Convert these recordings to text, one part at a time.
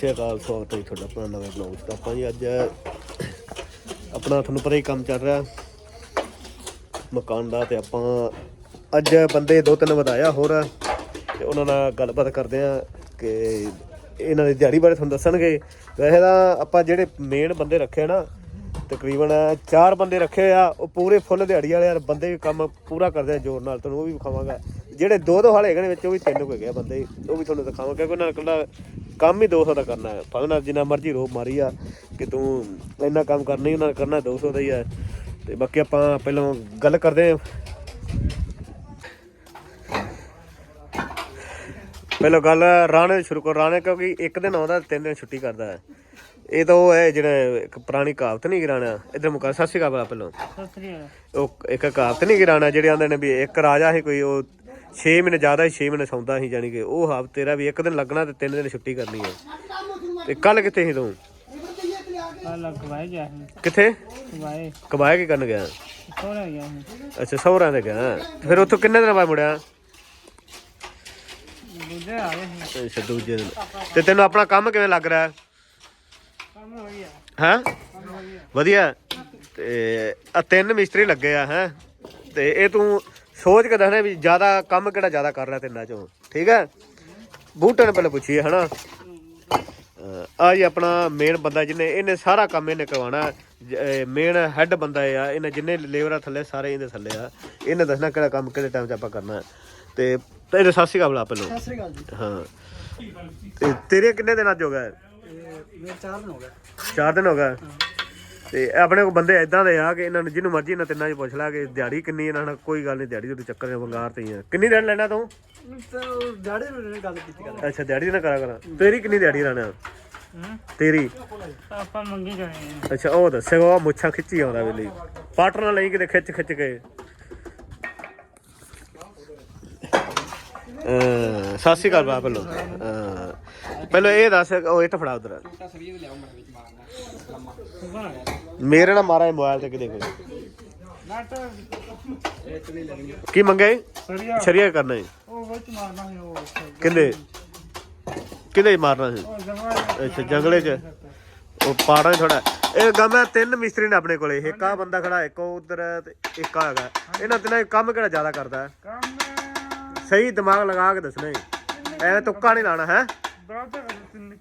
ਸਤਿ ਸ਼੍ਰੀ ਅਕਾਲ ਸਵਾਗਤ ਹੈ ਜੀ ਤੁਹਾਡਾ ਆਪਣਾ ਨਵੇਂ ਬਲੌਗ 'ਚ ਆਪਾਂ ਜੀ ਅੱਜ ਆਪਣਾ ਤੁਹਾਨੂੰ ਪਤਾ ਹੀ ਕੰਮ ਚੱਲ ਰਿਹਾ। ਮਕਾਨ ਦਾ ਤੇ ਆਪਾਂ ਅੱਜ ਬੰਦੇ ਦੋ ਤਿੰਨ ਵਧਾਇਆ ਹੋਰ, ਤੇ ਉਹਨਾਂ ਨਾਲ ਗੱਲਬਾਤ ਕਰਦੇ ਆ ਕਿ ਇਹਨਾਂ ਦੀ ਦਿਹਾੜੀ ਬਾਰੇ ਤੁਹਾਨੂੰ ਦੱਸਣਗੇ। ਵੈਸੇ ਤਾਂ ਆਪਾਂ ਜਿਹੜੇ ਮੇਨ ਬੰਦੇ ਰੱਖੇ ਨਾ, ਤਕਰੀਬਨ ਚਾਰ ਬੰਦੇ ਰੱਖੇ ਆ, ਉਹ ਪੂਰੇ ਫੁੱਲ ਦਿਹਾੜੀ ਵਾਲੇ ਆ ਬੰਦੇ ਵੀ ਕੰਮ ਪੂਰਾ ਕਰਦੇ ਆ ਜ਼ੋਰ ਨਾਲ, ਤੁਹਾਨੂੰ ਉਹ ਵੀ ਵਿਖਾਵਾਂਗਾ। ਜਿਹੜੇ ਦੋ ਦੋ ਵਾਲੇ ਹੈਗੇ ਨੇ ਵਿੱਚ, ਉਹ ਵੀ ਤਿੰਨ ਹੋ ਗਏ ਆ ਬੰਦੇ। ਉਹ ਵੀ ਤੁਹਾਨੂੰ ਦਿਖਾਵਾਂਗਾ, ਕਿਉਂਕਿ ਉਹਨਾਂ ਨੇ ਕੰਮ ਹੀ 200 ਦਾ ਕਰਨਾ ਹੈ। ਭਾਵੇਂ ਨਾਲ ਜਿੰਨਾ ਮਰਜ਼ੀ ਰੋਪ ਮਾਰੀ ਆ ਕਿ ਤੂੰ ਇੰਨਾ ਕੰਮ ਕਰਨਾ ਹੀ ਉਹਨਾਂ ਨੇ ਕਰਨਾ 200 ਦਾ ਹੀ ਆ। ਤੇ ਬਾਕੀ ਆਪਾਂ ਪਹਿਲਾਂ ਗੱਲ ਕਰਦੇ ਆ ਪਹਿਲਾਂ ਗੱਲ ਰਾਣੇ ਸ਼ੁਰੂ ਕਰ। ਰਾਣੇ ਕਿਉਂਕਿ ਇੱਕ ਦਿਨ ਆਉਂਦਾ ਤਿੰਨ ਦਿਨ ਛੁੱਟੀ ਕਰਦਾ ਹੈ। ਇਹ ਤਾਂ ਉਹ ਹੈ ਜਿਹੜਾ ਇੱਕ ਪੁਰਾਣੀ ਕਹਾਵਤ ਨਹੀਂ ਗਿਰਾਣਾ ਇਧਰ ਮੁਕਾ ਸਤਿ ਸ਼੍ਰੀ ਅਕਾਲ ਪਹਿਲਾਂ। ਉਹ ਇੱਕ ਕਹਾਵਤ ਨਹੀਂ ਗਿਰਾਣਾ ਜਿਹੜੇ ਆਂਦੇ ਨੇ ਵੀ ਇੱਕ ਰਾਜਾ ਸੀ ਕੋਈ ਉਹ 6 ਮਹੀਨੇ ਜ਼ਿਆਦਾ ਹੀ 6 ਮਹੀਨੇ ਸੌਂਦਾ ਸੀ ਜਾਨੀ ਕਿ ਉਹ ਹਾਵ ਤੇਰਾ ਵੀ ਇੱਕ ਦਿਨ ਲੱਗਣਾ ਤੇ ਤਿੰਨ ਦਿਨ ਛੁੱਟੀ ਕਰਨੀ ਹੈ। ਤੇ ਕੱਲ ਕਿੱਥੇ ਸੀ ਤੂੰ? ਅਲੱਗ ਕਵਾਏ ਗਿਆ ਸੀ। ਕਿੱਥੇ? ਕਵਾਏ। ਕਬਾਇਆ ਕੀ ਕਰਨ ਗਿਆ? ਥੋੜਾ ਗਿਆ ਸੀ। ਅੱਛਾ ਸਹੁਰਿਆਂ ਦੇ ਗਿਆ। ਫਿਰ ਉੱਥੋਂ ਕਿੰਨੇ ਦਿਨ ਬਾਅਦ ਮੁੜਿਆ? ਦੂਜੇ ਆ ਗਏ ਸੀ। ਅੱਛਾ ਦੂਜੇ ਦਿਨ। ਤੇ ਤੈਨੂੰ ਆਪਣਾ ਕੰਮ ਕਿਵੇਂ ਲੱਗ ਰਿਹਾ? ਕੰਮ ਹੋ? ਵਧੀਆ। ਤੇ ਆ ਤਿੰਨ ਮਿਸਤਰੀ ਲੱਗੇ ਆ ਹੈ? ਤੇ ਇਹ ਤੂੰ ਸੋਚ ਕੇ ਦੱਸਣਾ ਵੀ ਜ਼ਿਆਦਾ ਕੰਮ ਕਿਹੜਾ ਜ਼ਿਆਦਾ ਕਰ ਰਿਹਾ ਤਿੰਨਾਂ ਚੋਂ ਠੀਕ ਹੈ? ਬੂਟੇ ਨੇ ਪਹਿਲਾਂ ਪੁੱਛੀ ਹਨਾ? ਆ ਜੀ ਆਪਣਾ ਮੇਨ ਬੰਦਾ ਜਿਹਨੇ ਇਹਨੇ ਸਾਰਾ ਕੰਮ ਇਹਨੇ ਕਰਵਾਉਣਾ। ਮੇਨ ਹੈੱਡ ਬੰਦਾ ਆ ਇਹਨੇ ਜਿੰਨੇ ਲੇਬਰ ਥੱਲੇ ਸਾਰੇ ਇਹਦੇ ਥੱਲੇ ਆ। ਇਹਨੇ ਦੱਸਣਾ ਕਿਹੜਾ ਕੰਮ ਕਿਹੜੇ ਟਾਈਮ 'ਚ ਆਪਾਂ ਕਰਨਾ। ਤੇ ਤੇਰੇ ਸਾਸੀ ਕਾ ਬਲਾ ਪਹਿਲਾਂ। ਸਤਿ ਸ੍ਰੀ ਅਕਾਲ ਜੀ। ਹਾਂ। ਤੇ ਤੇਰੇ ਕਿੰਨੇ ਦਿਨ ਅੱਜ ਹੋ ਗਏ ਮੇਰੇ ਚਾਰ ਦਿਨ ਹੋ ਗਏ। ਚਾਰ ਦਿਨ ਹੋ ਗਏ? ਤੇ ਆਪਣੇ ਕੋਲ ਬੰਦੇ ਇਦਾਂ ਦੇ ਆ ਕਿ ਇਹਨਾਂ ਨੂੰ ਜਿਹਨੂੰ ਮਰਜ਼ੀ ਇਹਨਾਂ ਤਿੰਨਾਂ 'ਚ ਪੁੱਛ ਲਾ ਕਿ ਦਿਹਾੜੀ ਕਿੰਨੀ ਇਹਨਾਂ ਨਾਲ ਕੋਈ ਗੱਲ ਨਹੀਂ ਦਿਹਾੜੀ ਦੇ ਚੱਕਰ ਦੇ ਵੰਗਾਰ ਤੇ ਹੀ ਆ। ਕਿੰਨੀ ਦਿਨ ਲੈਣਾ ਤੂੰ? ਡਾੜੇ ਨੇ ਗੱਲ ਕੀਤੀ ਗੱਲ। ਅੱਛਾ ਦਿਹਾੜੀ ਨਾ ਕਰਾ ਕਰਾਂ। ਤੇਰੀ ਕਿੰਨੀ ਦਿਹਾੜੀ ਲੈਣਾ? ਹੂੰ? ਤੇਰੀ? ਆਪਾਂ ਮੰਗੀ ਜਾਣੇ ਅੱਛਾ ਉਹ ਦੱਸੇ ਉਹ ਮੁੱਛਾਂ ਖਿੱਚੀ ਆਉਂਦਾ ਵੇਲੇ ਪਾਟਰ ਨਾਲ ਲਈ ਕਿਤੇ ਖਿੱਚ ਖਿੱਚ ਕੇ। ਸਤਿ ਸ਼੍ਰੀ ਅਕਾਲ ਬਾਬਾ ਪਹਿਲਾਂ ਅਹ ਪਹਿਲਾਂ ਇਹ ਦੱਸ ਉਹ ਇੱਟ ਫੜਾ ਉਧਰ। ਮੇਰੇ ਨਾਲ ਮਾਰਾ ਮੋਬਾਈਲ ਤੇ ਕੋਈ ਨਟ ਕੀ ਮੰਗੇ ਸਰੀਆ ਸ਼ਰੀਆ ਕਰਨਾ ਹੈ ਉਹ ਵਿੱਚ ਮਾਰਨਾ ਹੈ ਉਹ ਕਿੰਦੇ? ਕਿੰਦੇ ਮਾਰਨਾ ਅੱਛਾ ਜੰਗਲੇ 'ਚ? ਉਹ ਪਾੜਾ ਥੋੜਾ ਇਹ ਗਮ ਹੈ ਤਿੰਨ ਮਿਸਤਰੀ ਨੇ ਆਪਣੇ ਕੋਲੇ। ਇੱਕ ਆ ਬੰਦਾ ਖੜਾ ਇੱਕ ਉਧਰ ਤੇ ਇੱਕ ਆ ਹੈਗਾ। ਇਹਨਾਂ ਤਿੰਨਾਂ ਕੰਮ ਕਿਹੜਾ ਜ਼ਿਆਦਾ ਕਰਦਾ ਹੈ? ਕੰਮ ਸਹੀ ਦਿਮਾਗ ਲਗਾ ਕੇ ਦੱਸਣਾ ਹੈ ਐਵੇਂ ਤੁੱਕਾ ਨਹੀਂ ਲਾਣਾ ਹੈ?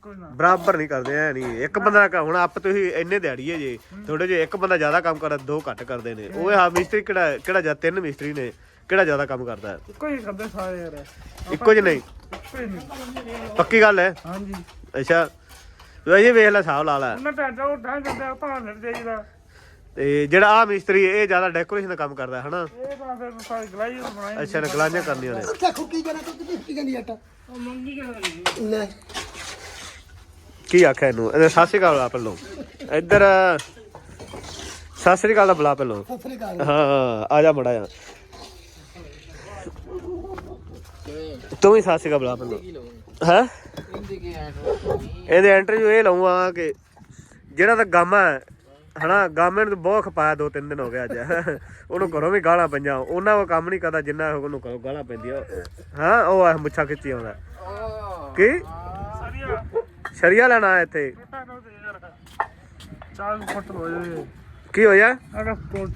ਬਰਾਬਰ ਨਾ। ਨਹੀਂ ਕਰਦੇ ਐ ਨਹੀਂ। ਇੱਕ ਬੰਦਾ ਦਾ ਹੁਣ ਆਪ ਤੁਸੀਂ ਇੰਨੇ ਦਿਹਾੜੀਏ ਜੇ ਥੋੜੇ ਜੇ ਇੱਕ ਬੰਦਾ ਜ਼ਿਆਦਾ ਕੰਮ ਕਰਦਾ ਦੋ ਘੱਟ ਕਰਦੇ ਨੇ। ਉਹ ਆ ਮਿਸਤਰੀ ਕਿਹੜਾ ਕਿਹੜਾ ਜਾਂ ਤਿੰਨ ਮਿਸਤਰੀ ਨੇ ਕਿਹੜਾ ਜ਼ਿਆਦਾ ਕੰਮ ਕਰਦਾ? ਹੈ ਕੋਈ ਕਰਦੇ ਸਾਰੇ ਯਾਰ। ਇੱਕੋ ਜਿਹਾ ਨਹੀਂ? ਪੱਕੀ ਗੱਲ ਹੈ? ਹਾਂਜੀ। ਅੱਛਾ। ਤੂੰ ਇਹ ਵੇਖ ਲੈ ਹਿਸਾਬ ਲਾ ਲੈ। ਉਹਨਾਂ ਤੇ ਜਿਹੜਾ ਆ ਮਿਸਤਰੀ ਇਹ ਜ਼ਿਆਦਾ ਡੈਕੋਰੇਸ਼ਨ ਦਾ ਕੰਮ ਕਰਦਾ ਹੈ ਹਨਾ? ਇਹ ਤਾਂ ਫਿਰ ਸਾਰੀ ਗਲਾਈ ਬਣਾਈ ਅੱਛਾ ਨਕਲਾਂਝਾਂ ਕਰਨੀਆਂ ਨੇ। ਅੱਛਾ ਖੁੱਕੀ ਕਰਾ ਤੂੰ ਕਿੱਥੇ ਖੁੱਕੀ ਜਾਂਦੀ ਆਟਾ। ਉਹ ਮੰਗੀ ਨਹੀਂ ਲੈ। ਕੀ ਆਖਿਆ ਇਹਨੂੰ? ਇਹਦੇ ਸਤਿ ਸ਼੍ਰੀ ਅਕਾਲ ਬੁਲਾ ਪਹਿਲੋਂ। ਇੱਧਰ ਸਤਿ ਸ਼੍ਰੀ ਅਕਾਲ ਦਾ ਬੁਲਾ ਪਹਿਲੋਂ। ਸਤਿ ਸ੍ਰੀ ਅਕਾਲ। ਹਾਂ ਆ ਜਾ ਮੜਾ ਜਾ। ਤੂੰ ਵੀ ਸਤਿ ਸ਼੍ਰੀ ਅਕਾਲ ਬੁਲਾ ਪਹਿਲੋਂ। ਹੈ? ਇਹਦੇ ਇੰਟਰਵਿਊ ਇਹ ਲਊਗਾ ਕਿ ਜਿਹੜਾ ਤਾਂ ਗਾਮਾ ਹੈ ਹਨਾ ਗਾਮੇ ਨੂੰ ਬਹੁਤ ਖਪਾਇਆ ਦੋ ਤਿੰਨ ਦਿਨ ਹੋ ਗਏ ਅੱਜ। ਉਹਨੂੰ ਘਰੋਂ ਵੀ ਗਾਲਾਂ ਪਈਆਂ। ਉਹਨਾਂ ਉਹ ਕੰਮ ਨਹੀਂ ਕਰਦਾ ਜਿੰਨਾ ਉਹਨੂੰ ਗਾਲਾਂ ਪੈਂਦੀਆਂ। ਹਾਂ ਉਹ ਆ ਮੁੱਛਾਂ ਖਿੱਚੀ ਆਉਂਦਾ। ਕੀ? ਸਾਰੀਆ ਸ਼ਰੀਆ ਲੈਣਾ ਆਇਆ ਇੱਥੇ? ਚਾਲ ਫੁੱਟ ਹੋ ਜਾਏ ਕੀ ਹੋਇਆ? ਅਗਾ ਕੋਟ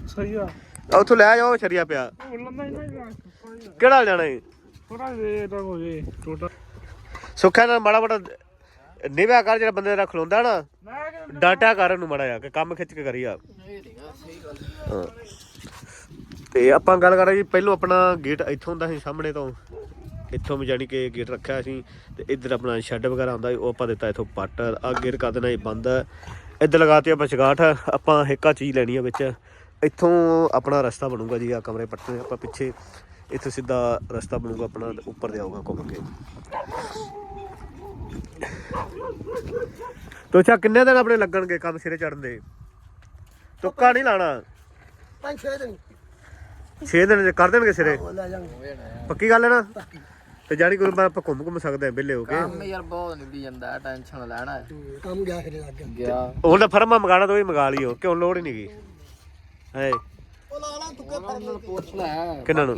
ਉੱਥੋਂ ਲੈ ਜਾਓ ਸ਼ਰੀਆ ਪਿਆ। ਕਿਹੜਾ ਲੈਣਾ ਹੈ ਥੋੜਾ ਜੇ ਤਾਂ ਹੋ ਜੇ ਟੋਟਾ ਸੁੱਖਿਆ ਨਾਲ ਮਾੜਾ ਮਾੜਾ ਨਿਵਿਆ ਕਰ, ਜਿਹੜਾ ਬੰਦੇ ਦਾ ਖਲੋਂਦਾ ਨਾ ਮੈਂ ਕਿ ਡਾਟਾ ਕਰ ਨੂੰ ਮਾੜਾ ਜਾ ਕੇ ਕੰਮ ਖਿੱਚ ਕੇ ਕਰੀ ਆ। ਤੇ ਆਪਾਂ ਗੱਲ ਕਰ ਜੀ, ਪਹਿਲੋਂ ਆਪਣਾ ਗੇਟ ਇੱਥੋਂ ਹੁੰਦਾ ਸੀ ਸਾਹਮਣੇ ਤੋਂ। ਇੱਥੋਂ ਵੀ ਜਾਣੀ ਕਿ ਗੇਟ ਰੱਖਿਆ ਸੀ ਤੇ ਇੱਧਰ ਆਪਣਾ ਸ਼ੈੱਡ ਵਗੈਰਾ ਹੁੰਦਾ ਸੀ ਉਹ ਆਪਾਂ ਦਿੱਤਾ ਇੱਥੋਂ ਪੱਟ ਆ ਗੇਟ ਕਰ ਦੇਣਾ ਇਹ ਬੰਦ। ਹੈ ਇੱਧਰ ਲਗਾਤੀ ਆਪਾਂ ਚਗਾਠ ਆਪਾਂ ਹਿੱਕਾ ਚੀਜ਼ ਲੈਣੀ ਆ ਵਿੱਚ। ਇੱਥੋਂ ਆਪਣਾ ਰਸਤਾ ਬਣੂਗਾ ਜੀ ਆ ਕਮਰੇ ਪੱਟਣੇ ਆਪਾਂ ਪਿੱਛੇ। ਇੱਥੋਂ ਸਿੱਧਾ ਰਸਤਾ ਬਣੂਗਾ ਆਪਣਾ ਉੱਪਰ ਦੇ ਆਊਗਾ ਘੁੰਮ ਕੇ। ਤੋ ਅੱਛਾ ਕਿੰਨੇ ਦਿਨ ਆਪਣੇ ਲੱਗਣਗੇ ਕੰਮ ਸਿਰੇ ਚੜਨ ਦੇ? ਤੁੱਕਾ ਨਹੀਂ ਲਾਣਾ? ਪੰਜ ਛੇ ਦਿਨ। 6 ਦਿਨ ਕਰ ਦੇਣਗੇ ਸਿਰੇ? ਪੱਕੀ ਗੱਲ ਹੈ ਨਾ? ਤੇ ਜਾਣੀ ਕੋਈ ਆਪਾਂ ਘੁੰਮ ਘੁੰਮ ਸਕਦੇ ਆ ਬਿੱਲੇ ਹੋ ਕੇ। ਕੰਮ ਯਾਰ ਬਹੁਤ ਨਿਭੀ ਜਾਂਦਾ ਟੈਨਸ਼ਨ ਲੈਣਾ ਹੈ। ਕੰਮ ਗਿਆ ਖਰੇ ਲੱਗ ਗਿਆ। ਹੁਣ ਤਾਂ ਫਰਮਾ ਮੰਗਾਣਾ ਤਾਂ ਵੀ ਮੰਗਾ ਲਿਓ ਕਿਉਂ ਲੋੜ ਹੀ ਨਹੀਂ ਗਈ ਹੈ। ਉਹ ਲਾ ਲਾ ਤੂੰ ਉਹਨਾਂ ਨੂੰ ਪੁੱਛ ਲੈ। ਕਿਹਨਾਂ ਨੂੰ?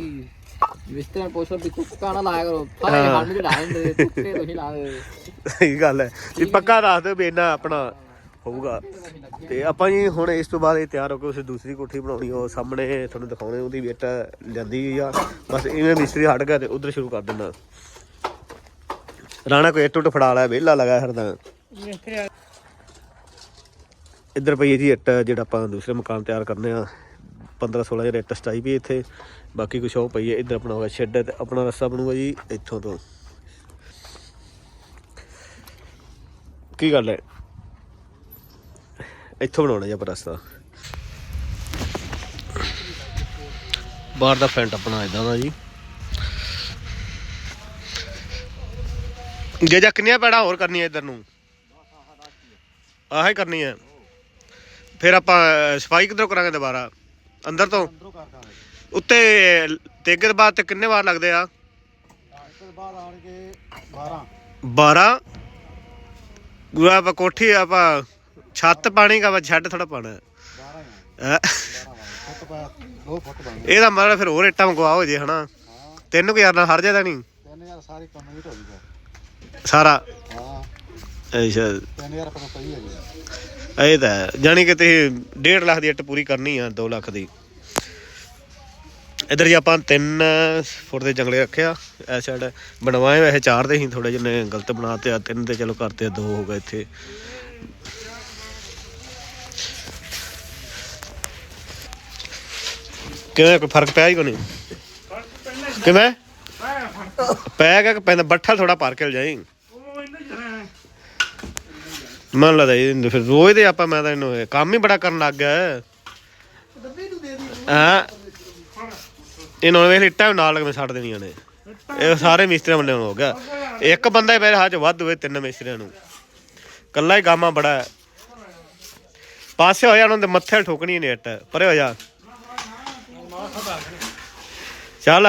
ਮਿਸਤਰੀ ਪੁੱਛ ਵੀ ਤੁੱਕਾ ਨਾ ਲਾਇਆ ਕਰੋ। ਹਾਂ। ਸਾਨੂੰ ਲਾ ਦਿੰਦੇ ਤੁੱਕੇ ਤੁਸੀਂ ਲਾ ਦਿੰਦੇ। ਸਹੀ ਗੱਲ ਹੈ। ਵੀ ਪੱਕਾ ਦੱਸ ਦਿਓ ਵੀ ਆਪਣਾ ਹੋਊਗਾ। ਤੇ ਆਪਾਂ ਜੀ ਹੁਣ ਇਸ ਤੋਂ ਬਾਅਦ ਇਹ ਤਿਆਰ ਹੋ ਕੇ ਉਸ ਦੂਸਰੀ ਕੋਠੀ ਬਣਾਉਣੀ, ਉਹ ਸਾਹਮਣੇ ਤੁਹਾਨੂੰ ਦਿਖਾਉਣੇ, ਉਹਦੀ ਵੇਟ ਲੈਂਦੀ ਹੋਈ ਆ। ਬਸ ਇਵੇਂ ਮਿਸਤਰੀ ਹਟ ਗਿਆ ਤੇ ਉਧਰ ਸ਼ੁਰੂ ਕਰ ਦਿੰਦਾ। ਰਾਣਾ ਕੋਈ ਇੱਟ ਉੱਟ ਫੜਾ ਲਿਆ, ਵਿਹਲਾ ਲਗਾ ਹਰਦਾ। ਇੱਧਰ ਪਈ ਜੀ ਇੱਟ, ਜਿਹੜਾ ਆਪਾਂ ਦੂਸਰੇ ਮਕਾਨ ਤਿਆਰ ਕਰਨੇ ਆ। 15 16 ਜਿਹੜੇ ਇੱਟ ਸਟਾਈ ਵੀ ਇੱਥੇ। ਬਾਕੀ ਕੁਛ ਉਹ ਪਈ ਹੈ, ਇੱਧਰ ਆਪਣਾ ਹੋਗਾ ਸ਼ੈੱਡ ਤੇ ਆਪਣਾ ਰਸਤਾ ਬਣੂਗਾ ਜੀ ਇੱਥੋਂ ਤੋਂ। ਕੀ ਗੱਲ ਹੈ? ਇੱਥੋਂ ਬਣਾਉਣਾ ਜੀ ਆਪਾਂ ਰਸਤਾ ਬਾਹਰ ਦਾ ਫਰੰਟ ਆਪਣਾ ਇਦਾਂ ਦਾ ਜੀ। ਜੇ ਜਾ ਕਿੰਨੀਆਂ ਪੈੜਾ ਹੋਰ ਕਰਨੀਆਂ ਇੱਧਰ ਨੂੰ? ਆਹ ਹੀ ਕਰਨੀ ਹੈ। ਫਿਰ ਆਪਾਂ ਸਫ਼ਾਈ ਕਿੱਧਰੋਂ ਕਰਾਂਗੇ ਦੁਬਾਰਾ? ਅੰਦਰ ਤੋਂ? ਉੱਤੇ ਤੇਗੇ ਦੇ ਬਾਅਦ ਤੇ ਕਿੰਨੇ ਵਾਰ ਲੱਗਦੇ ਆ? ਬਾਹਰ ਆਣ ਕੇ 12 12 ਗੁਆ ਆਪਾਂ ਕੋਠੀ ਆਪਾਂ ਛੱਤ ਪਾਣੀ ਕਾ ਛੱਡ ਥੋੜਾ ਪਾਣਾ 12 ਹੈਂ? ਫੁੱਟ ਪਾ 2 ਫੁੱਟ ਬਣ ਇਹਦਾ ਮਤਲਬ ਫਿਰ ਹੋਰ ਇੱਟਾਂ ਮੰਗਵਾ ਹੋ ਜੇ ਹਨਾ? ਤਿੰਨ ਕੁ ਹਜ਼ਾਰ ਨਾਲ ਹਰ ਜਾਦਾ ਨਹੀਂ? 3000 ਸਾਰੀ ਕੰਪਲੀਟ ਹੋ ਸਾਰਾ? ਹਾਂ। ਅੱਛਾ। 3000 ਰੁਪਏ ਪਈ ਹੈ ਜੀ ਇਹ ਤਾਂ ਹੈ। ਜਾਣੀ ਕਿ ਤੇ 1.5 ਲੱਖ ਦੀ ਇੱਟ ਪੂਰੀ ਕਰਨੀ ਆ 2 ਲੱਖ ਦੀ। ਇਧਰ ਜੀ ਆਪਾਂ 3 ਫੁੱਟ ਦੇ ਜੰਗਲੇ ਰੱਖਿਆ। ਐ ਸਾਈਡ ਬਣਵਾਏ ਵੈਸੇ ਚਾਰ ਦੇ ਹੀ ਥੋੜੇ ਜਿਹਨੇ ਗਲਤ ਬਣਾਤੇ ਆ ਤਿੰਨ ਤੇ ਚਲੋ ਕਰਤੇ ਆ, ਦੋ ਹੋ ਗਏ ਇੱਥੇ। ਕਿਵੇਂ ਕੋਈ ਫ਼ਰਕ ਪਿਆ ਹੀ ਕੋ ਨਹੀਂ ਕਿਵੇਂ? ਪੈ ਗਿਆ ਕਿ ਪੈਂਦਾ? ਬੱਠਾ ਥੋੜਾ ਭਰ ਕੇ ਜਾਈ ਮਨ ਲੱਗਦਾ ਇਹ ਫਿਰ ਰੋਜ਼ ਦੇ ਆਪਾਂ ਮੈਂ ਤਾਂ ਇਹਨੂੰ ਕੰਮ ਹੀ ਬੜਾ ਕਰਨ ਲੱਗ ਗਿਆ ਹਾਂ। ਇਹਨਾਂ ਨੇ ਵੇਖ ਇੱਟਾਂ ਵੀ ਨਾਲ ਲਗਵੇਂ ਛੱਡ ਦੇਣੀਆਂ ਨੇ। ਇਹ ਸਾਰੇ ਮਿਸਤਰੀਆਂ ਵੱਲੋਂ ਹੋ ਗਿਆ। ਇੱਕ ਬੰਦਾ ਹੀ ਮੇਰੇ ਹੱਥ 'ਚ ਵੱਧ ਹੋਵੇ ਤਿੰਨ ਮਿਸਤਰੀਆਂ ਨੂੰ। ਕੱਲਾ ਹੀ ਗਾਮਾ ਬੜਾ ਪਾਸੇ ਹੋਇਆ ਉਹਨਾਂ ਦੇ ਮੱਥੇ ਠੋਕਣੀ ਨੇ ਇੱਟ। ਪਰੇ ਹੋ ਜਾ। ਚੱਲ।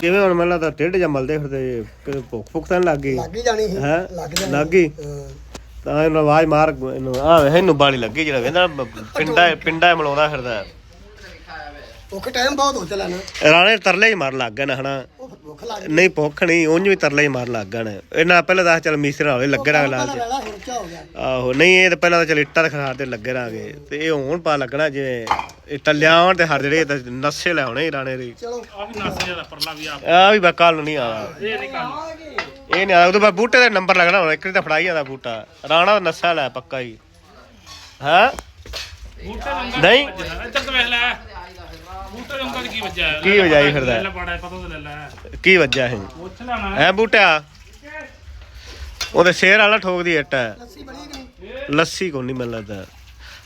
ਕਿਵੇਂ ਹੁਣ ਮੈਨੂੰ ਲੱਗਦਾ ਟੇਢ ਜਾਂ ਮਲਦੇ ਫਿਰਦੇ ਕਿਤੇ ਭੁੱਖ ਭੁੱਖ ਤਾਂ ਨੀ ਲੱਗ ਗਈ। ਲੱਗ ਹੀ ਜਾਣੀ ਸੀ। ਹੈ? ਲੱਗ ਜਾਣੀ। ਲੱਗ ਗਈ। ਹਾਂ। ਤਾਂ ਇਹਨੂੰ ਆਵਾਜ਼ ਮਾਰ ਇਹਨੂੰ ਆ ਇਹਨੂੰ ਬਾਲੀ ਲੱਗੀ ਜਿਹੜਾ ਵੇਂਦਾ ਪਿੰਡਾ ਪਿੰਡਾ ਮਲਾਉਂਦਾ ਫਿਰਦਾ। ਭੁੱਖ ਟਾਈਮ ਬਹੁਤ ਹੋ ਚਲਾ ਨਾ। ਰਾਣੇ ਤਰਲੇ ਹੀ ਮਾਰ ਲੱਗ ਗਏ ਨਾ ਹਨਾ। ਉਹ ਭੁੱਖ ਲੱਗ ਨਹੀਂ ਭੁੱਖ ਨਹੀਂ ਉਂਝ ਵੀ ਤਰਲੇ ਹੀ ਮਾਰ ਲੱਗ ਗਏ ਨੇ। ਇਹਨਾਂ ਪਹਿਲਾਂ ਦੱਸ ਚੱਲ ਮਿਸਤਰੀ ਵਾਲੇ ਲੱਗੇ ਰਾਂ ਰਹਿਣਾ ਹੁਣ ਚਾ ਹੋ ਗਿਆ। ਆਹੋ ਨਹੀਂ ਇਹ ਤਾਂ ਪਹਿਲਾਂ ਤਾਂ ਚੱਲ ਇੱਟਾਂ ਦੇ ਖਿਲਾਰ ਤੇ ਲੱਗੇ ਰਾਂਗੇ। ਤੇ ਇਹ ਹੁਣ ਪਾ ਲੱਗਣਾ ਜਿਵੇਂ ਇਹ ਟੱਲਿਆਉਣ ਤੇ ਹਰ ਜਿਹੜੇ ਤਾਂ ਨਸੇ ਲੈ ਆਉਣੇ ਰਾਣੇ ਦੀ। ਚਲੋ। ਆ ਵੀ ਬਕਾਲ ਨੂੰ ਨਹੀਂ ਆਇਆ ਇਹ ਨਹੀਂ ਉਹਦੇ ਬਾਅਦ ਬੂਟੇ ਦਾ ਨੰਬਰ ਲੱਗਣਾ ਹੁਣ ਇੱਕ ਤਾਂ ਫੜਾਈ ਜਾਂਦਾ ਬੂਟਾ। ਰਾਣਾ ਦਾ ਨਸਾ ਲੈ ਪੱਕਾ ਹੀ। ਹਾਂ? ਨਹੀਂ। ਇੱਧਰ ਤਾਂ ਵੇਖ ਲੈ। ਦੇ ਕੀ ਵੱਜਾ ਕੀ ਵਜਾਈ ਫਿਰਦਾ? ਲੈ ਬੜਾ ਪਤਾ ਤਾਂ ਲੈ ਲੈ। ਕੀ ਵੱਜਾ ਇਹ? ਪੁੱਛ ਲੈਣਾ ਹੈ। ਬੂਟਾ ਉਹਦੇ ਸ਼ੇਰ ਵਾਲਾ ਠੋਕਦੀ ਇੱਟ ਹੈ। ਲੱਸੀ ਬਣੀ ਕਿ ਨਹੀਂ। ਲੱਸੀ ਕੋਈ ਨਹੀਂ ਮਿਲ ਲੱਗਦਾ।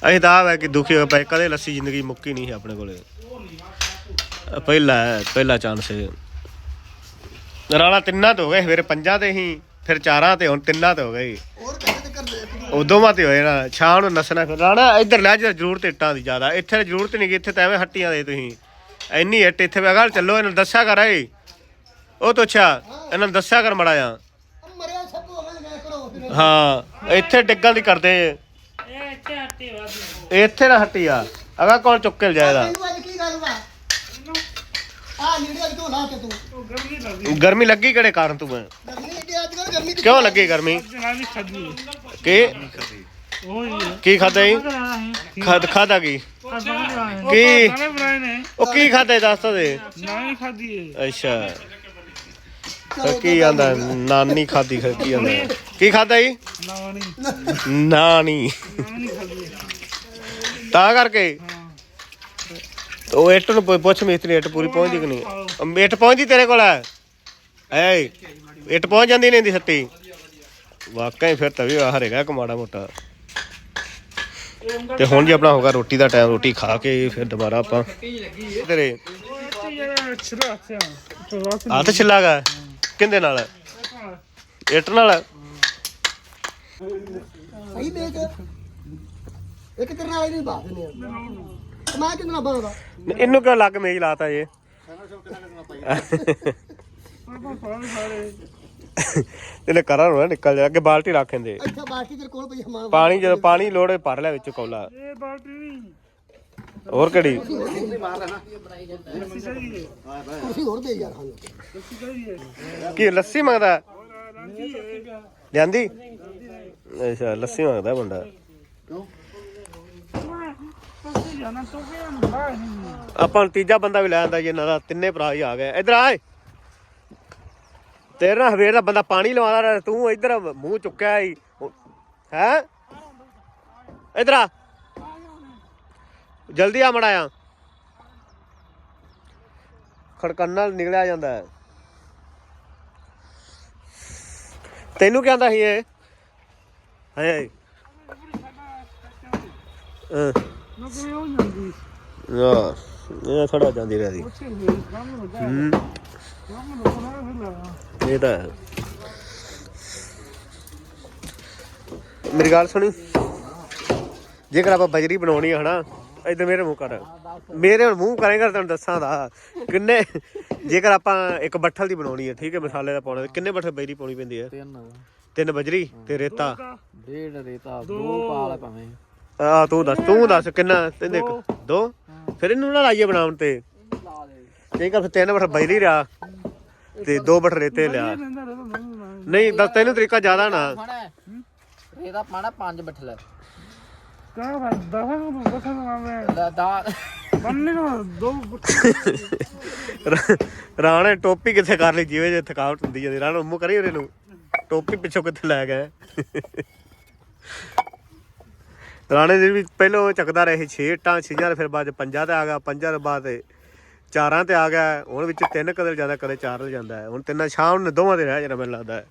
ਅਸੀਂ ਤਾਂ ਆਹ ਹੈ ਕਿ ਦੁਖੀ ਹੋਏ ਪਏ ਕਦੇ ਲੱਸੀ ਜ਼ਿੰਦਗੀ ਮੁੱਕੀ ਨਹੀਂ ਸੀ ਆਪਣੇ ਕੋਲੇ। ਪਹਿਲਾ ਹੈ, ਪਹਿਲਾ ਚਾਂਸ ਹੈ ਰਾਣਾ ਤਿੰਨਾਂ ਤੇ ਹੋ ਗਏ ਫਿਰ ਪੰਜਾਂ ਤੇ ਹੀ ਫਿਰ ਚਾਰਾਂ ਤੇ ਹੁਣ ਤਿੰਨਾਂ ਤੇ ਹੋ ਗਏ। ਹੋਰ ਕਹਿੰਦੇ ਤੇ ਕਰਦੇ ਇੱਕ ਦੂਜੇ ਉਦੋਂ ਮਾਤੇ ਹੋਏ ਨਾ ਛਾਂ ਨੂੰ ਨਸਣਾ। ਫਿਰ ਰਾਣਾ ਇੱਧਰ ਲੈ ਜਿਹੜਾ ਜ਼ਰੂਰਤ ਇੱਟਾਂ ਦੀ ਜ਼ਿਆਦਾ। ਇੱਥੇ ਤਾਂ ਜ਼ਰੂਰਤ ਨਹੀਂ ਗੀ ਇੱਥੇ ਤਾਂ ਐਵੇਂ ਹੱਟੀਆਂ ਦੇ ਤੁਸੀਂ। ਇੰਨੀ ਇੱਟ ਇੱਥੇ ਬਗਾਲ ਚੱਲੋ ਇਹਨਾਂ ਨੂੰ ਦੱਸਿਆ ਕਰ ਆਏ। ਉਹ ਤੋਂ ਅੱਛਾ ਇਹਨਾਂ ਨੂੰ ਦੱਸਿਆ ਕਰ ਮੜਾ ਆ ਨੂੰ। ਮਰਿਆ ਸਭ ਤੋਂ ਹੋਵੇ ਮੈਂ ਕਰੋ ਫਿਰ ਹਾਂ ਇੱਥੇ ਡਿੱਗਣ ਦੀ ਕਰਦੇ ਇਹ ਇੱਥੇ ਹੱਟੀ ਵਾਦੀ ਇੱਥੇ ਨਾ ਹੱਟੀ ਆ ਅਗਾ ਕੌਣ ਚੁੱਕ ਕੇ ਅੱਜ ਕੀ ਗੱਲ ਵਾ? ਆ ਨੀੜੇ ਅੱਜ ਤੋਂ ਲਾ ਕੇ ਤੂੰ। ਉਹ ਗਰਮੀ ਲੱਗੀ ਕਿਹੜੇ ਕਾਰਨ ਤੂੰ ਮੈਂ? ਗਰਮੀ ਏਡੀ ਅੱਜ ਕੱਲ ਗਰਮੀ ਕਿਉਂ ਲੱਗੀ ਗਰਮੀ? ਕੀ? ਖਾਦਾ ਜੀ? ਖਾਦ ਖਾਦਾ ਕੀ? ਕੀ? ਬਣਾਏ ਨੇ। ਉਹ ਕੀ ਖਾਦਾ ਦੱਸ ਤਾਂ ਦੇ। ਨਹੀਂ ਖਾਦੀ ਹੈ ਅੱਛਾ। ਫਿਰ ਕੀ ਆਂਦਾ? ਨਾਨੀ ਖਾਦੀ ਫਿਰ ਕੀ ਆਂਦਾ? ਕੀ ਖਾਦਾ ਜੀ? ਨਾ ਨਹੀਂ ਨਾਨੀ ਨਾ ਨਹੀਂ ਖਾਦੀ ਤਾਂ ਕਰਕੇ? ਤੇ ਉਹ ਇੱਟ ਨੂੰ ਪੁ- ਪੁੱਛ ਮਿਸਤਰੀ ਇੱਟ ਪੂਰੀ ਪਹੁੰਚੀ ਕਿ ਨਹੀਂ? ਅਮ ਇੱਟ ਪਹੁੰਚੀ ਤੇਰੇ ਕੋਲ? ਐ ਇੱਟ ਪਹੁੰਚ ਜਾਂਦੀ ਨਹੀਂ ਦੀ ਸੱਤੀ? ਵਾਕਈ ਫਿਰ ਤਾਂ ਵੀ ਆਹ ਰਹੇਗਾ ਕਮਾੜਾ ਮੋਟਾ। ਤੇ ਹੁਣ ਜੀ ਆਪਣਾ ਹੋਗਾ ਰੋਟੀ ਦਾ ਟਾਈਮ ਰੋਟੀ ਖਾ ਕੇ ਫਿਰ ਦੁਬਾਰਾ ਆਪਾਂ ਤੇਰੇ ਹੱਥ ਛਿੱਲਾਗਾ ਕਿੰਦੇ ਨਾਲ? ਇੱਟ ਨਾਲ? ਸਹੀ ਦੇਖ। ਇੱਕ ਤੇਰੇ ਨਾਲ ਇਹਦੀ ਬਾਤ ਨਹੀਂ ਆ ਮੈਂ ਕਿੰਨਾ ਬਣਦਾ ਇਹਨੂੰ ਕਿਉਂ ਲੱਗ ਮੇਜ ਲਾਤਾ ਸਾਰੇ ਇਹਨੇ ਕਰਾਂ ਰੋਣਾ ਨਿਕਲ ਜਾ ਅੱਗੇ ਬਾਲਟੀ ਰੱਖ ਦਿੰਦੇ ਇੱਥੇ ਬਾਲਟੀ ਤੇਰੇ ਕੋਲ ਪਈ ਹਮਾਂ ਪਾਣੀ ਜਦੋਂ ਪਾਣੀ ਲੋੜੇ ਭਰ ਲੈ ਵਿੱਚ ਕੌਲਾ। ਇਹ ਬਾਲਟੀ ਨਹੀਂ। ਹੋਰ ਕਿਹੜੀ? ਕੁਰਸੀ ਹੋਰ ਦੇ ਯਾਰ ਹੈ। ਕੀ ਲੱਸੀ ਮੰਗਦਾ? ਲਿਆਂਦੀ? ਅੱਛਾ ਲੱਸੀ ਮੰਗਦਾ ਤੁਸੀਂ ਨਹੀਂ। ਆਪਾਂ ਤੀਜਾ ਬੰਦਾ ਵੀ ਲੈ ਆਂਦਾ ਜੀ ਇਹਨਾਂ ਦਾ ਤਿੰਨੇ ਭਰਾ ਹੀ ਆ ਗਏ। ਇਧਰ ਆਏ ਤੇਰੇ ਨਾਲ ਹਵੇਰ ਦਾ ਬੰਦਾ ਪਾਣੀ ਲਵਾਉਂਦਾ ਰਿਹਾ, ਤੂੰ ਇਧਰ ਮੂੰਹ ਚੁੱਕਿਆ ਹੀ ਹੈ? ਇਧਰ ਆ। ਜਲਦੀ ਆ ਮੜਾਇਆ ਖੜਕਣ ਨਾਲ ਨਿਕਲਿਆ ਜਾਂਦਾ ਹੈ। ਤੈਨੂੰ ਕੀ ਆਂਦਾ ਸੀ ਇਹ? ਹਾਏ ਹਾਂ। ਨੌਕਰੀ ਹੋ ਜਾਂਦੀ। ਆ ਇਹ ਥੋੜਾ ਜਾਂਦੀ ਰਹੀ ਹੂੰ। ਇਹ ਤਾਂ ਹੈ। ਮੇਰੀ ਗੱਲ ਸੁਣੀ ਜੇਕਰ ਆਪਾਂ ਬਜਰੀ ਬਣਾਉਣੀ ਹੈ ਹਨਾ ਇਧਰ ਮੇਰੇ ਮੂੰਹ ਕਰ। ਮੇਰੇ ਹੁਣ ਮੂੰਹ ਕਰੇਗਾ ਤੈਨੂੰ ਦੱਸਾਂ ਦਾ ਕਿੰਨੇ ਜੇਕਰ ਆਪਾਂ ਇੱਕ ਬੱਠਲ ਦੀ ਬਣਾਉਣੀ ਹੈ ਠੀਕ ਹੈ ਮਸਾਲੇ ਦਾ ਪਾਉਣਾ ਕਿੰਨੇ ਬੱਠਲ ਬਜਰੀ ਪਾਉਣੀ ਪੈਂਦੀ ਹੈ ਤਿੰਨ। ਤਿੰਨ ਬਜਰੀ ਤੇ ਰੇਤਾ। ਡੇਢ ਰੇਤਾ ਦੋ ਪਾਲ ਭਾਵੇਂ। ਆ ਤੂੰ ਦੱਸ ਤੂੰ ਦੱਸ ਕਿੰਨਾ ਤਿੰਨ ਇੱਕ ਦੋ। ਫਿਰ ਇਹਨੂੰ ਨਾ ਲਾਈਏ ਬਣਾਉਣ ਤੇ। ਦੇ ਜੇਕਰ ਫਿਰ ਤਿੰਨ ਬੱਠਲ ਬਜਰੀ ਰਿਆ ਤੇ ਦੋ ਬੱਠਲ ਰੇਤੇ ਲਿਆ। ਨਹੀਂ ਦੱਸ ਤੈਨੂੰ ਤਰੀਕਾ ਜ਼ਿਆਦਾ ਨਾ। ਰੇਤਾ ਪਾਣਾ ਪੰਜ ਬਠਲ ਕਾ ਦਫਾ ਨੂੰ ਬਸਾ ਨਾ ਮੈਂ। ਦਾ ਬੰਨੇ ਨੂੰ ਦੋ ਰਾਣੇ ਟੋਪੀ ਕਿੱਥੇ ਕਰ ਲਈ ਜਿਵੇਂ ਜੇ ਥਕਾਵਟ ਹੁੰਦੀ ਜਾਂਦੀ। ਰਾਣਾ ਮੂੰਹ ਕਰੀ ਉਹਨੇ ਨੂੰ। ਟੋਪੀ ਪਿੱਛੋਂ ਕਿੱਥੇ ਲੈ ਗਏ? ਰਾਣੇ ਜੀ ਵੀ ਪਹਿਲੋਂ ਚੱਕਦਾ ਰਹੇ 6 ਇੱਟਾਂ ਛੀਆਂ ਫਿਰ ਬਾਅਦ 'ਚ ਪੰਜਾਂ ਤੇ ਆ ਗਿਆ ਪੰਜਾਂ ਦੇ ਬਾਅਦ ਤੇ ਚਾਰਾਂ ਤੇ ਆ ਗਿਆ ਹੁਣ ਵਿੱਚ ਤਿੰਨ ਕਦੇ ਜਾਂਦਾ ਕਦੇ ਚਾਰ ਤੇ ਜਾਂਦਾ ਹੈ। ਹੁਣ ਤਿੰਨਾਂ ਸ਼ਾਮ ਨੂੰ ਦੋਵਾਂ ਤੇ ਰਹਿ ਜਾਣਾ ਮੈਨੂੰ ਲੱਗਦਾ ਹੈ।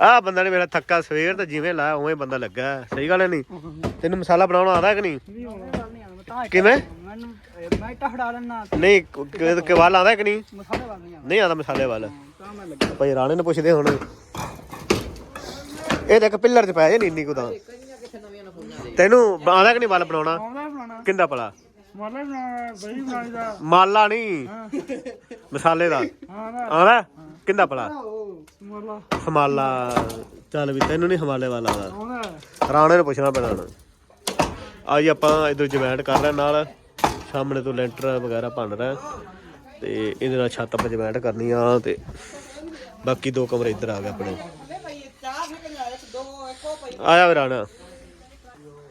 ਆਹ ਬੰਦਾ ਨੇ ਮੇਰਾ ਥੱਕਾ ਸਵੇਰ ਤੇ ਜਿਵੇਂ ਲਾਇਆ ਉਵੇਂ ਬੰਦਾ ਲੱਗਾ। ਸਹੀ ਗੱਲ ਹੈ ਨਹੀਂ? ਤੈਨੂੰ ਮਸਾਲਾ ਬਣਾਉਣਾ ਆਦਾ ਕਿ ਨਹੀਂ? ਕਿਵੇਂ? ਮੈਂ ਟਹੜਾ ਲੈਣਾ ਨਹੀਂ ਕਿ ਕਿ ਵੱਲ ਆਉਂਦਾ ਕਿ ਨਹੀਂ? ਮਸਾਲੇ ਵਾਲ ਨਹੀਂ ਨਹੀਂ ਆਉਂਦਾ ਮਸਾਲੇ ਵੱਲ। ਤਾਂ ਮੈਂ ਲੱਗਾ। ਭਾਈ ਰਾਣੇ ਨੂੰ ਪੁੱਛਦੇ ਹੁਣ। ਇਹ ਦੇਖ ਪਿੱਲਰ 'ਚ ਪੈ ਜੇ ਇੰਨੀ ਕੁ ਤਾਂ। ਤੈਨੂੰ ਆਉਂਦਾ ਕਿ ਨਹੀਂ ਵੱਲ ਬਣਾਉਣਾ? ਆਉਂਦਾ ਕਿੰਦਾ ਭਲਾ? ਮਾਲਾ ਬਣਾਈ ਦਾ। ਨਹੀਂ ਮਸਾਲੇ ਦਾ। ਹਾਂ ਨਾ। ਕਿੰਦਾ ਭਲਾ? ਮਾਲਾ। ਹਮਾਲਾ। ਚੱਲ ਵੀ ਤੈਨੂੰ ਨਹੀਂ ਹਮਾਲੇ ਵਾਲਾ ਆਉਂਦਾ ਰਾਣੇ ਨੂੰ ਪੁੱਛਣਾ ਪੈਣਾ ਹੁਣ। ਅੱਜ ਆਪਾਂ ਇਧਰ ਜਮੈਂਟ ਕਰ ਰਹੇ ਨਾਲ। ਸਾਹਮਣੇ ਤੋਂ ਲੈਂਟਰ ਵਗੈਰਾ ਬਣ ਰਿਹਾ। ਤੇ ਇਹਦੇ ਨਾਲ ਛੱਤ ਆਪਾਂ ਜਮੈਂਟ ਕਰਨੀ ਆ ਤੇ ਬਾਕੀ ਦੋ ਕਮਰੇ ਇੱਧਰ ਆ ਗਏ ਆਪਣੇ। ਆਇਆ ਵੀ ਰਾਣਾ।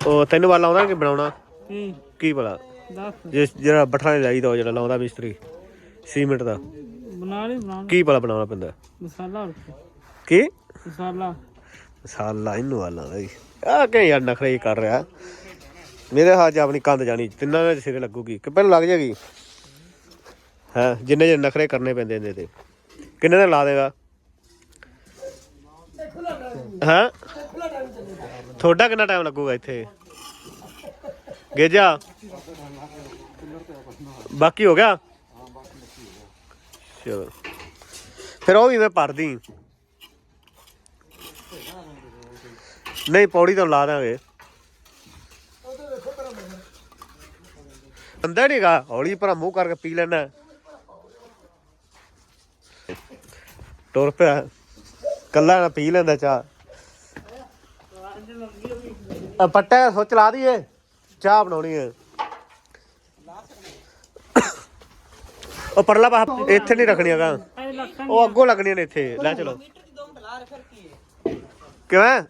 ਉਹ ਤੈਨੂੰ ਵਾਲਾ ਆਉਂਦਾ ਕਿ ਬਣਾਉਣਾ? ਕੀ? ਕੀ ਭਲਾ ਦੱਸ। ਜੇ ਜਿਹੜਾ ਬੱਠਾ ਲਾਈਦਾ ਉਹ ਜਿਹੜਾ ਲਾਉਂਦਾ ਮਿਸਤਰੀ ਸੀਮੈਂਟ ਦਾ। ਬਣਾ ਲਈ ਬਣਾ ਕੀ ਭਲਾ ਬਣਾਉਣਾ ਪੈਂਦਾ? ਮਸਾਲਾ ਰੱਖੋ ਕੀ? ਮਸਾਲਾ। ਸਾਲਾ ਇਹਨੂੰ ਵਾਲਾ ਦਾ ਆ ਕਿ ਯਾਰ ਨਖਰੇ ਕਰ ਰਿਹਾ? ਮੇਰੇ ਹੱਥ 'ਚ ਆਪਣੀ ਕੰਧ ਜਾਣੀ ਤਿੰਨਾਂ ਦੇ ਸਿਰੇ ਲੱਗੂਗੀ। ਕਿ ਪਹਿਲਾਂ ਲੱਗ ਜਾਏਗੀ? ਹਾਂ ਜਿੰਨੇ ਜਿਹੇ ਨਖਰੇ ਕਰਨੇ ਪੈਂਦੇ ਇਹਦੇ ਤੇ। ਕਿੰਨੇ ਦਿਨ ਲਾ ਦੇਗਾ? ਹਾਂ? ਤੁਹਾਡਾ ਕਿੰਨਾ ਟਾਈਮ ਲੱਗੂਗਾ ਇੱਥੇ? ਗੇਜਾ? ਬਾਕੀ ਹੋ ਗਿਆ? ਚਲੋ। ਫਿਰ ਉਹ ਵੀ ਮੈਂ ਭਰਦੀ। ਨਹੀਂ, ਪੌੜੀ ਤਾਂ ਲਾ ਦਾਂਗੇ। ਅੰਦਰ ਨਹੀਂਗਾ ਹੌਲੀ ਭਰਾ ਮੂੰਹ ਕਰਕੇ ਪੀ ਲੈਣਾ ਟੁਰ ਪਿਆ। ਕੱਲਾ ਨਾ ਪੀ ਲੈਂਦਾ ਚਾਹ। ਆ ਪੱਟਾ ਸੋਚ ਲਾ ਦਈਏ। ਚਾਹ ਬਣਾਉਣੀ ਹੈ। ਉਹ ਪਰਲਾ ਪਾ ਇੱਥੇ ਨਹੀਂ ਰੱਖਣੀ ਹੈਗਾ। ਉਹ ਅੱਗੋਂ ਲੱਗਣੀਆਂ ਨੇ ਇੱਥੇ। ਲੈ ਚਲੋ। ਕਿਵੇਂ?